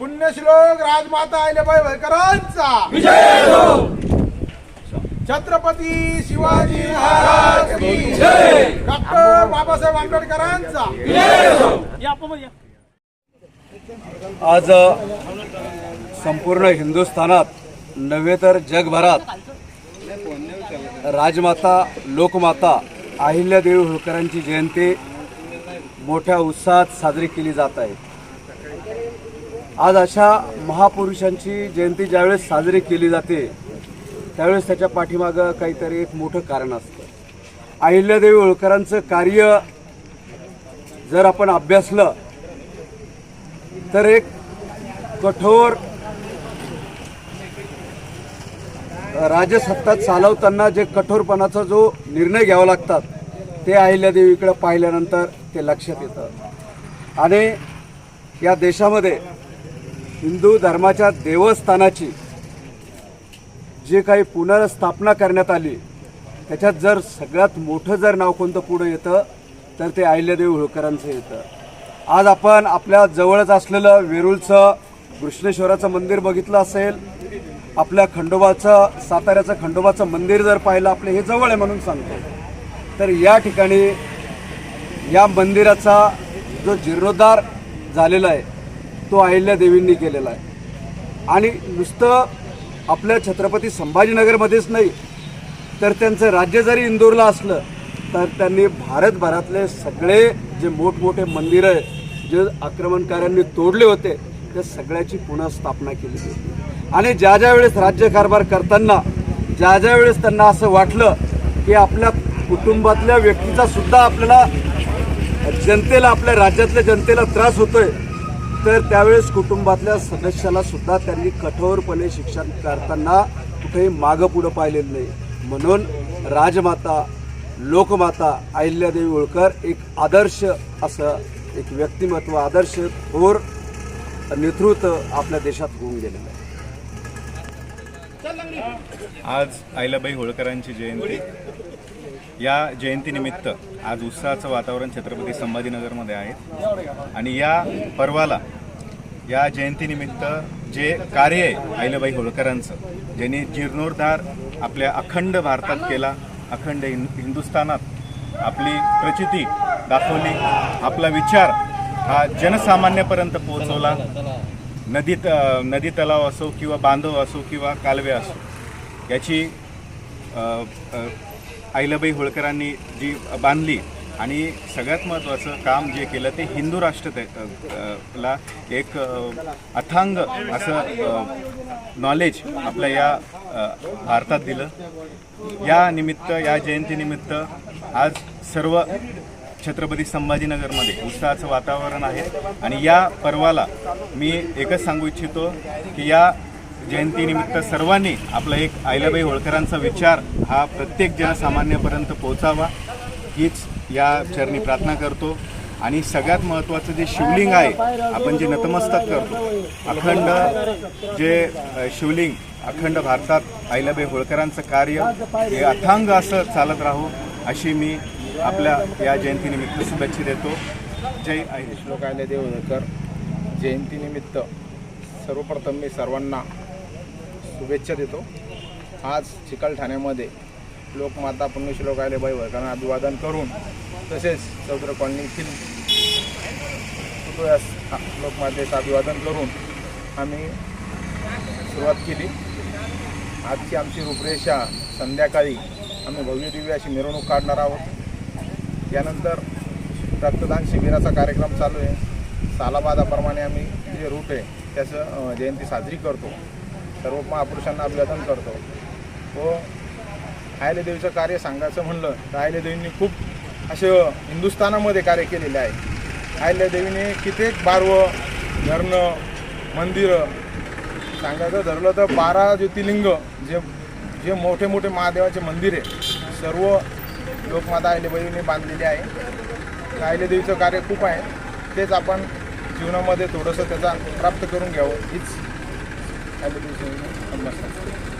पुण्यश्लोक राजमाता अहिल्याबाई होळकरांचा. छत्रपती शिवाजी महाराज की. डॉक्टर बाबासाहेब आंबेडकरांचा. आज संपूर्ण हिंदुस्थानात नव्हे तर जगभरात राजमाता लोकमाता अहिल्यादेवी होळकरांची जयंती मोठ्या उत्साहात साजरी केली जात आहे. आज अशा महापुरुषांची जयंती ज्यावेळेस साजरी केली जाते त्यावेळेस त्याच्या पाठीमागं काहीतरी एक मोठं कारण असतं. अहिल्यादेवी होळकरांचं कार्य जर आपण अभ्यासलं तर एक कठोर राजसत्ता चालवताना जे कठोरपणाचा जो निर्णय घ्यावा लागतात ते अहिल्यादेवीकडे पाहिल्यानंतर ते लक्षात येतं. आणि या देशामध्ये हिंदू धर्माच्या देवस्थानाची जे काही पुनर्स्थापना करण्यात आली त्याच्यात जर सगळ्यात मोठं जर नाव कोणतं पुढं येतं तर ते अहिल्यादेवी होळकरांचं येतं. आज आपण आपल्या जवळच असलेलं वेरूळचं कृष्णेश्वराचं मंदिर बघितलं असेल. आपल्या खंडोबाचं साताऱ्याचं खंडोबाचं मंदिर जर पाहिलं आपलं हे जवळ आहे म्हणून सांगतो. तर या ठिकाणी या मंदिराचा जो जीर्णोद्धार झालेला आहे तो अहिल्यादेवींनी केलेला आहे. आणि नुसतं आपल्या छत्रपती संभाजीनगरमध्येच नाही तर त्यांचं राज्य जरी इंदोरला असलं तर त्यांनी भारतभरातले सगळे जे मोठमोठे मंदिरं आहे जे आक्रमणकाऱ्यांनी तोडले होते त्या सगळ्याची पुन्हा स्थापना केली होती. आणि ज्या ज्या वेळेस राज्यकारभार करताना ज्या ज्या वेळेस त्यांना असं वाटलं की आपल्या कुटुंबातल्या व्यक्तीचा सुद्धा आपल्याला जनतेला आपल्या राज्यातल्या जनतेला त्रास होतोय तर त्यावेळेस कुटुंबातल्या सदस्याला सुद्धा त्यांनी कठोरपणे शिक्षण करताना कुठेही मागं पुढं पाहिलेलं नाही. म्हणून राजमाता लोकमाता अहिल्यादेवी होळकर एक आदर्श असं एक व्यक्तिमत्व आदर्श थोर नेतृत्व आपल्या देशात होऊन गेलेलं आहे. आज आईलाबाई होळकरांची जयंती. या जयंतीनिमित्त आज उत्साहाचं वातावरण छत्रपती संभाजीनगरमध्ये आहे. आणि या पर्वाला या जयंतीनिमित्त जे कार्य आहे आईलाबाई होळकरांचं ज्यांनी जीर्णोद्धार आपल्या अखंड भारतात केला अखंड हिंदुस्थानात आपली प्रचिती दाखवली आपला विचार हा जनसामान्यापर्यंत पोहोचवला. नदी नदी तलाव असो किंवा बांधव असो किंवा कालवे असो याची आईलाबाई होळकरांनी जी बांधली आणि सगळ्यात महत्त्वाचं काम जे केलं ते हिंदू राष्ट्र ला एक अथांग असं नॉलेज आपल्या या भारतात दिलं. या निमित्त या जयंतीनिमित्त आज सर्व छत्रपती संभाजीनगरमध्ये उत्साहाचं वातावरण आहे. आणि या पर्वाला मी एकच सांगू इच्छितो की या जयंतीनिमित्त सर्वांनी आपला एक आयलाबाई होळकरांचा विचार हा प्रत्येक जनसामान्यापर्यंत पोहोचावा हीच या चरणी प्रार्थना करतो. आणि सगळ्यात महत्त्वाचं जे शिवलिंग आहे आपण जे नतमस्तक करतो अखंड जे शिवलिंग अखंड भारतात आईलाबाई होळकरांचं कार्य हे अथांग असं चालत राहू अशी मी आपल्या या जयंतीनिमित्त शुभेच्छा देतो. जय आई श्लोक देव जयंतीनिमित्त सर्वप्रथम मी सर्वांना शुभेच्छा देतो. आज चिकलठाण्यामध्ये लोकमाता पुण्यश्लोक बाई होळकरांना अभिवादन करून तसेच चौधरी कॉलनीतील पुतळ्यास लोकमातेचं अभिवादन करून आम्ही सुरुवात केली. आजची आमची रूपरेषा संध्याकाळी आम्ही भव्यदिव्य अशी मिरवणूक काढणार आहोत. यानंतर रक्तदान शिबिराचा कार्यक्रम चालू आहे. सालाबादाप्रमाणे आम्ही जे रूट आहे त्याचं जयंती साजरी करतो. सर्व महापुरुषांना अभिवादन करतो. व आयलेदेवीचं कार्य सांगायचं म्हणलं तर आयलेदेवींनी खूप असं हिंदुस्थानामध्ये कार्य केलेले आहे. अहिल्यादेवीने कित्येक बारवं धरणं मंदिरं सांगायचं धरलं तर बारा ज्योतिर्लिंग जे जे मोठे मोठे महादेवाचे मंदिर आहे सर्व लोकमाता अहिल्याबाईंनी बांधलेली आहे. अहिलेदेवीचं कार्य खूप आहे. तेच आपण जीवनामध्ये थोडंसं त्याचा प्राप्त करून घ्यावं. हीच अहिल्यादेवीची नमस्कार.